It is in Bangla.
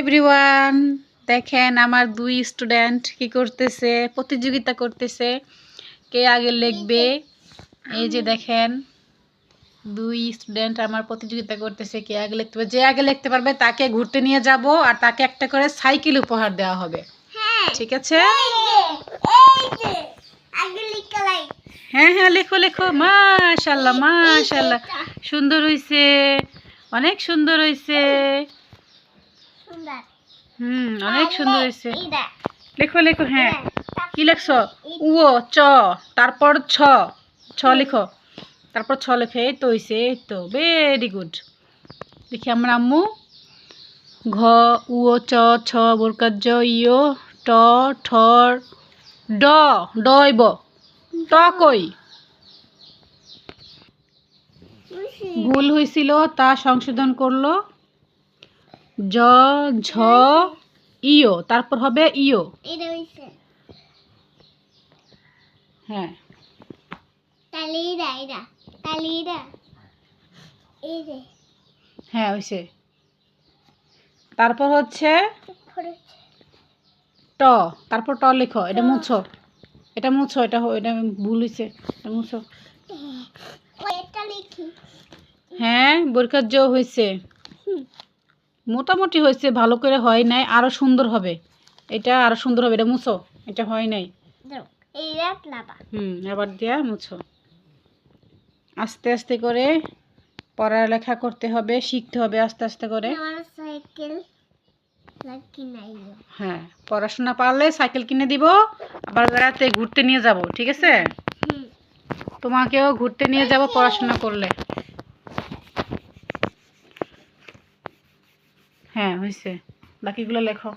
এভরিওয়ান দেখেন আমার দুই স্টুডেন্ট কি করতেছে প্রতিযোগিতা করতেছে। কে আগে লিখবে? এই যে দেখেন দুই স্টুডেন্ট আমার প্রতিযোগিতা করতেছে কে আগে লিখতে পারবে? যে আগে লিখতে পারবে তাকে ঘুরতে নিয়ে যাব আর তাকে একটা করে সাইকেল উপহার দেওয়া হবে। ঠিক আছে? হ্যাঁ হ্যাঁ লেখো লেখো। মাশাল্লাহ মাশাল্লাহ সুন্দর হইছে অনেক সুন্দর হুম অনেক সুন্দর হয়েছে। লেখো লেখো হ্যাঁ। কি লেখছো? উও চ তারপর ছ ছ লেখো। তারপর ছ লেখো এই তো হয়েছে এই তো ভেরি গুড দেখি আমার আম্মু। ঘ উও চ ছ বোরকার জ ইও ট ঠর ড ডইব ট কই? ভুল হয়েছিল তা সংশোধন করল। জ ঝ ইও তারপর হবে ইও হ্যাঁ। হ্যাঁ হয়েছে তারপর হচ্ছে ট। তারপর ট লেখো। এটা মুছো। এটা মুছো এটা এটা ভুল হয়েছে এটা মুছো। হ্যাঁ। বোরকার জ হয়েছে মোটামুটি হয়েছে ভালো করে হয় নাই আরও সুন্দর হবে। এটা আরও সুন্দর হবে এটা মুছো এটা হয় নাই। হুম আবার দেয়া মুছো। আস্তে আস্তে করে পড়ালেখা করতে হবে শিখতে হবে আস্তে আস্তে করে। হ্যাঁ পড়াশোনা পারলে সাইকেল কিনে দিব আবার বেড়াতে ঘুরতে নিয়ে যাব ঠিক আছে? তোমাকেও ঘুরতে নিয়ে যাব পড়াশোনা করলে। হ্যাঁ হয়েছে বাকিগুলো লেখো।